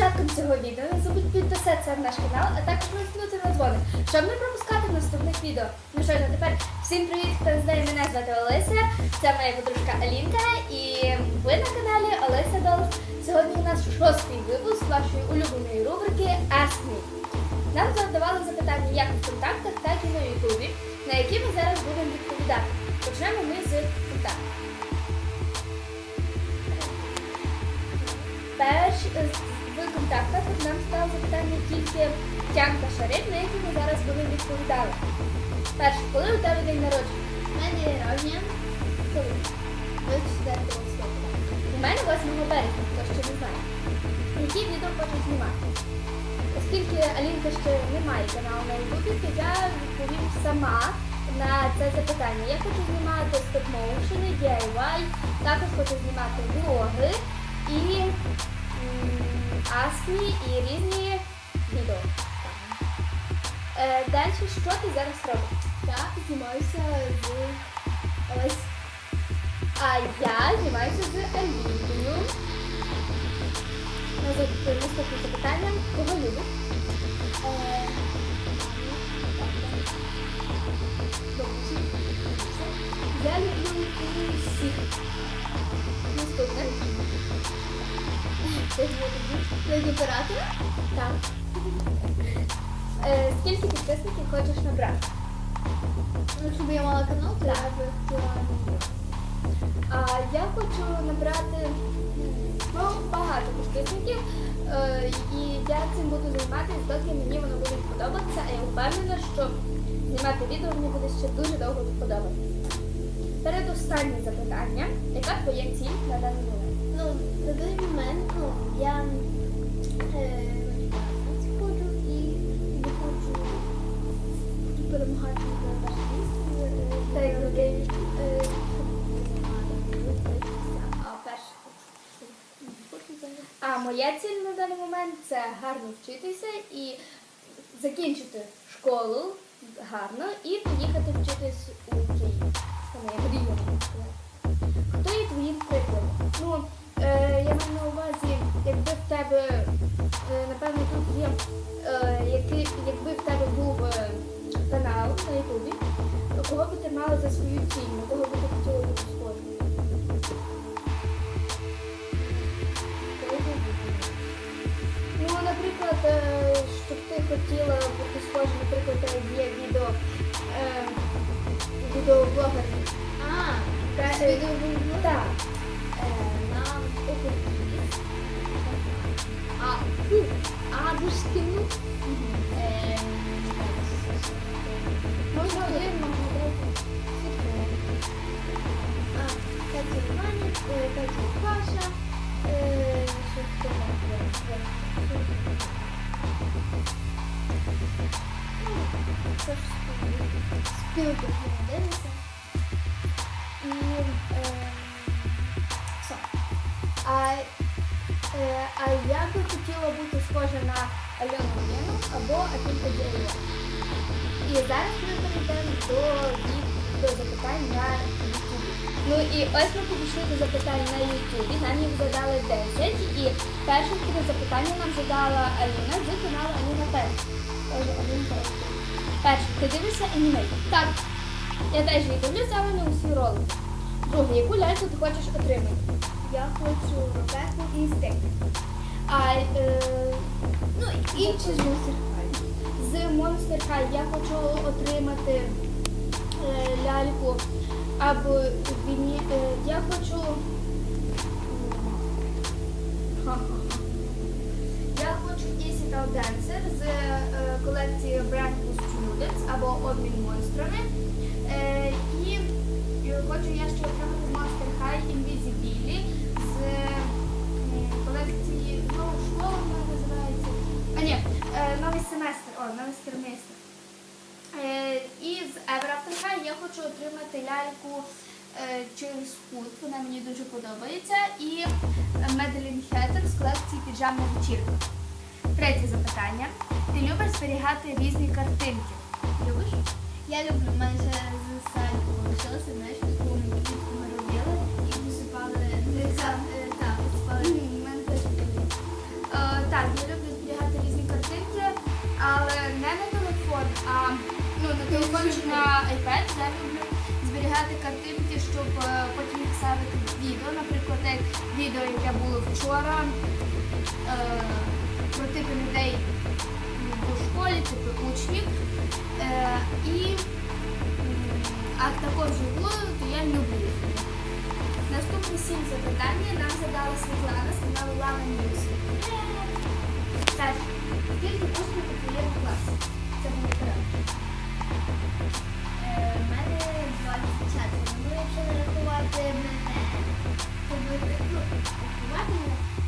початком цього відео не забудь підписатися на наш канал, а також натиснути на дзвоник, щоб не пропускати наступних відео. Ну що ж, а тепер всім привіт, хто не знає, мене звати Олеся, це моя подружка Алінка, і ви на каналі Олеся Долс. Сьогодні у нас шостий випуск вашої улюбленої рубрики Ask Me. Нам задавали запитання як в контактах, так і на Ютубі, на які ми зараз будемо відповідати. Почнемо ми з контактів. В контактах нам стало запитання тільки тяг та на які ми зараз будемо відповідати. Перше, коли у тебе день народження? У мене є народження Коли? 24 листопада. У мене 8 березня, хто ще не знає. Які відео хочеш знімати? Оскільки Алінка ще не має каналу на Ютубі, то я відповім сама на це запитання. Я хочу знімати стоп-моушени, DIY, також хочу знімати влоги і асмі і різні відео. Е, далі, що ти зараз робиш? Я знімаюся з Олесь. А я знімаюся з Аліною. Наступне запитання. Кого любиш? Е, Я люблю всіх. Як оператора? Так. Е, скільки підписників хочеш набрати? Ну, Якщо б я мала канал, то я би хотіла А я хочу набрати ну, багато підписників. Е, і я цим буду займатися, доки мені воно буде подобатися, а я впевнена, що знімати відео мені буде ще дуже довго подобатися. Передостаннє запитання. Яка твоя ціль на даний момент? Ну, даний момент, ну, я е, ходжу і хочу перемагати Та й людей. А перше. А моя ціль на даний момент це гарно вчитися і закінчити школу гарно і поїхати вчитись у Київ. Це моя мрія. Хто є твоїм прикладом? Ну, Ютубі, кого би ти мала за свою тінь, кого би ти хотіла бути хотіла? Ну, наприклад, е, щоб ти хотіла бути Іванів, е, Паша, спілки дивиться. І все. А, я би хотіла бути схожа на Альону Єну або Атілька Дєєва. І зараз ми перейдемо до, до запитань на. Ну і ось ми підійшли до запитань на Ютубі. Нам їх задали 10. І перше таке запитання нам задала Аліна з каналу Аліна Пес. Перше, ти дивишся анімей? Так. Я теж її дивлюся, але не усі ролики. Друге, яку ляльку ти хочеш отримати? Я хочу Ребеку і стик. А е, Ну, інші ж мусор. з Monster High я хочу отримати е, ляльку або віні. Е, я хочу. Я хочу Digital Dancer з е, колекції Brand Boost Students або обмін монстрами. Е, і хочу я ще отримати з High Invisibility з колекції ну, школа вона називається. А ні, новий семестр, о, новий семестр. Е, і з Ever After High я хочу отримати ляльку е, через худ, вона мені дуже подобається. І Меделін Хеттер з колекції Піджамна вечірка. Третє запитання. Ти любиш зберігати різні картинки? Любиш? Я люблю майже з садку лишилося, знаєш, таку ми робили і висипали Дивіться. так. Е, Так, я люблю зберігати різні картинки, але не на телефон, а ну, на телефон чи на люблю зберігати картинки, щоб е, потім ставити відео. Наприклад, як відео, яке було вчора е, про типи людей у школі, типи учнів. Е, і а також живу, то я люблю. Наступні сім запитання нам задала Світлана з каналу Лава Ньюс. Так, скільки учнів у твоєму класі? Це буде коротко. У мене 24. Ну, якщо не рахувати мене, то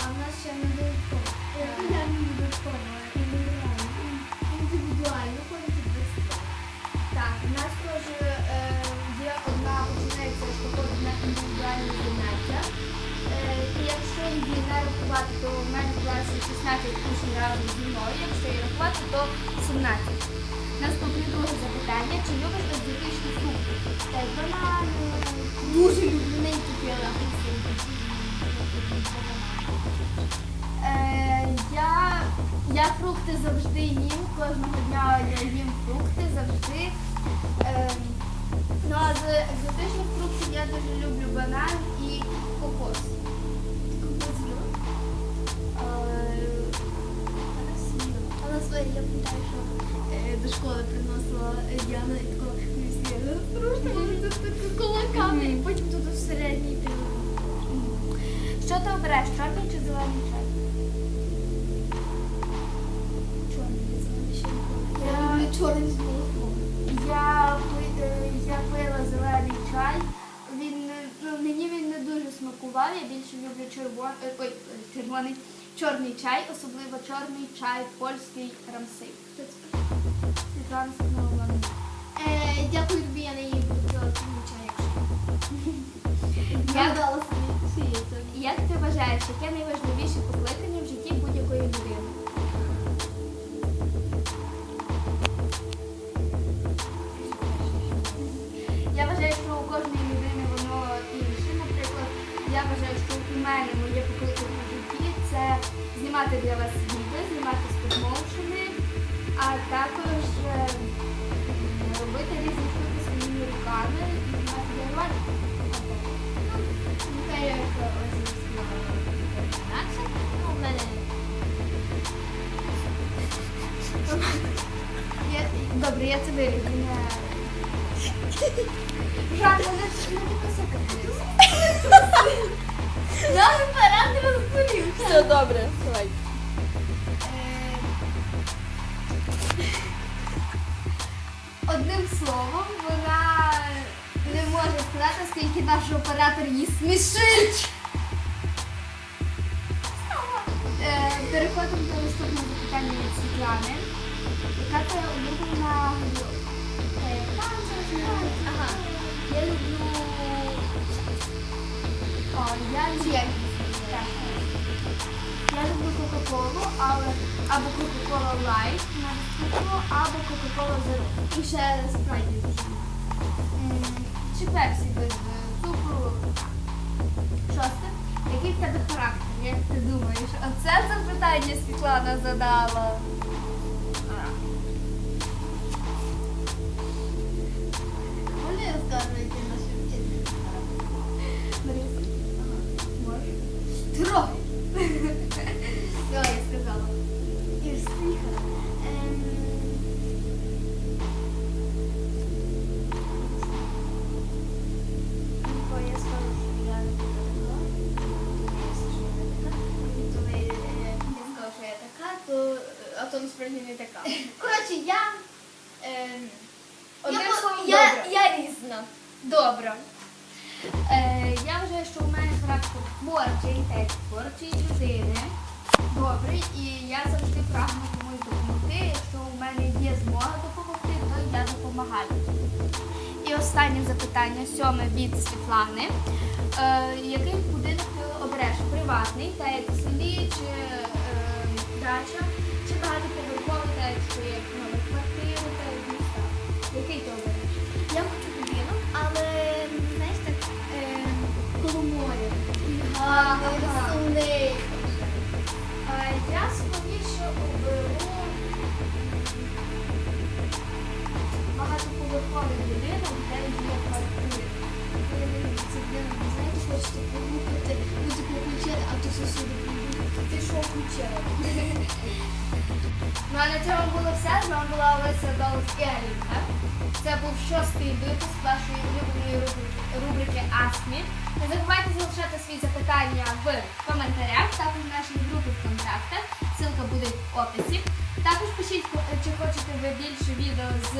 а в нас ще не додатково. Я не додатково, індивідуально. Індивідуально ходить 22. Так, у нас теж є одна на індивідуальні заняття. Е, якщо її не рахувати, то в мене в класі 16 учнів разом зі мною. Якщо її рахувати, то 17. Наступне друге запитання. Чи любиш екзотичні фрукти? Так, банани. Дуже люблю не купила. Е, я, я фрукти завжди їм, кожного дня я їм фрукти завжди. Е, ну а з екзотичних фруктів я дуже люблю банан і кокос. До школи приносила е, Діана і такого. Страшно, тут такі кулаками, і потім тут всередині Що ти обереш, чорний чи зелений чай? чорний, що Я- я чорний з молоком. Я, е, пила зелений чай. Він ну, мені він не дуже смакував. Я більше люблю червоний, ой, е, червоний, чорний чай, особливо чорний чай польський рамсей. Сказала мені. Е, Дякую тобі, я не її буду пила тому якщо. Я- дала собі. Як ти вважаєш, яке найважливіше покликання в житті будь-якої людини? Я вважаю, що у кожної людини воно інше. Наприклад, я вважаю, що у мене моє покликання в житті це знімати для вас відео, знімати стоп-моушени, а також е, робити різні штуки своїми руками і знімати для. Ну, я як ось інакше. Ну, в мене добре, я це виріжу. Не... Жанна, не, не виписуйте. Нам апарат розболів. Все добре, давай. Одним словом, вона не може сказати, скільки наш оператор її смішить. Е, Переходимо до наступного запитання від Світлани. Яка твоя улюблена гра? Е, Ага. Я люблю О, я люблю. Я люблю Кока-Колу, але або Кока-Кола Лайт на цукру, або Кока-Кола Зеро. і ще спрайді дуже. Чи пепсі без е, цукру. Шосте. Який в тебе характер? Як ти думаєш? Оце запитання Світлана задала. То насправді не така. Коротше, я... ем, Одним я, словом, я, добре. я різна. Добре. Е, я вважаю, що у мене характер творчий, теж творчої людини. Добре, і я завжди прагну комусь допомогти. Якщо у мене є змога допомогти, то я допомагаю. І останнє запитання, сьоме від Світлани. Е, який будинок ти обереш? Приватний, та як в селі, чи е, дача, шукати тебе вдома, та свою нову квартиру та міста. Який ти обереш? Я хочу будинок, але знаєш так е, коло моря. Е, сумний. Я собі, що оберу багатоповерховий будинок, де є квартири. Е, це знаєте, хочете побухати. Ну а на цьому було все. З вами була Олеся Долос і Алінка. Це був шостий випуск вашої улюбленої рубрики, Me. Не забувайте залишати свої запитання в коментарях, також в нашій групі ВКонтакте. Ссылка буде в описі. Також пишіть, чи хочете ви більше відео з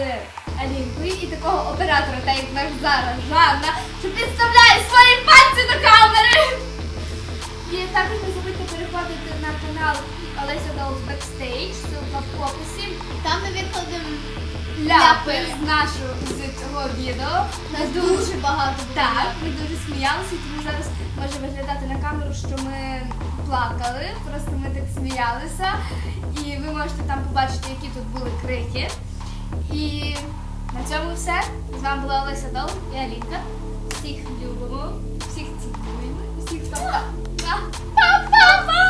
Алінкою і такого оператора, так як наш зараз Жанна, що підставляє свої пальці до камери. І також не забудьте переходити на канал Олеся Долс Бекстейдж, ссылка в описі. Там ми викладемо Ляпи з нашого з цього відео. Нас дуже багато буде Так, ми дуже сміялися, тому зараз може виглядати на камеру, що ми плакали, просто ми так сміялися. І ви можете там побачити, які тут були крики. І на цьому все. З вами була Олеся Дол і Алінка. Всіх любимо, всіх цінуємо. นะป๊าป๊าป๊า